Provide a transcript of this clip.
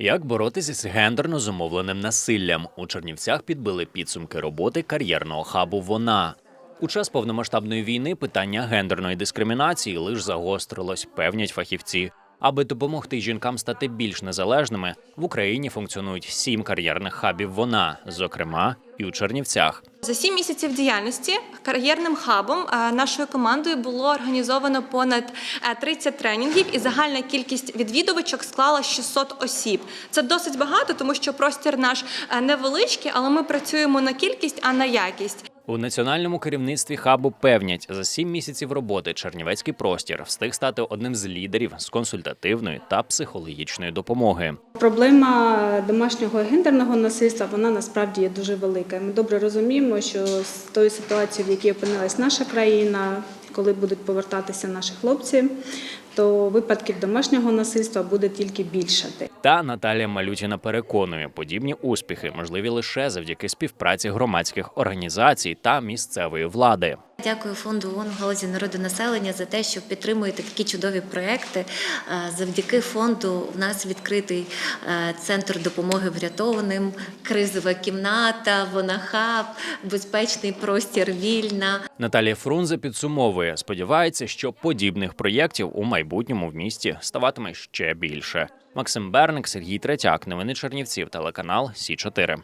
Як боротися з гендерно зумовленим насиллям? У Чернівцях підбили підсумки роботи кар'єрного хабу. Вона у час повномасштабної війни питання гендерної дискримінації лише загострилось, певнять фахівці. Аби допомогти жінкам стати більш незалежними, в Україні функціонують сім кар'єрних хабів. Вона, зокрема, і у Чернівцях. За сім місяців діяльності кар'єрним хабом е, нашою командою було організовано понад е, 30 тренінгів, і загальна кількість відвідувачок склала 600 осіб. Це досить багато, тому що простір наш е, невеличкий, але ми працюємо на кількість, а на якість. У національному керівництві хабу певнять, за сім місяців роботи Чернівецький простір встиг стати одним з лідерів з консультативної та психологічної допомоги. Проблема домашнього гендерного насильства вона насправді є дуже велика. Ми добре розуміємо, що з тою ситуацією, в якій опинилась наша країна, коли будуть повертатися наші хлопці, то випадків домашнього насильства буде тільки більшати. Та Наталія Малютіна переконує, подібні успіхи можливі лише завдяки співпраці громадських організацій та місцевої влади. Дякую фонду ООН в галузі народонаселення за те, що підтримуєте такі чудові проекти. Е, Завдяки фонду в нас відкритий е, центр допомоги врятованим, кризова кімната, вонахаб, безпечний простір вільна. Наталія Фрунзе підсумовує, сподівається, що подібних проєктів у майбутньому в місті ставатиме ще більше. Максим Берник, Сергій Третяк, новини Чернівців, телеканал Сі 4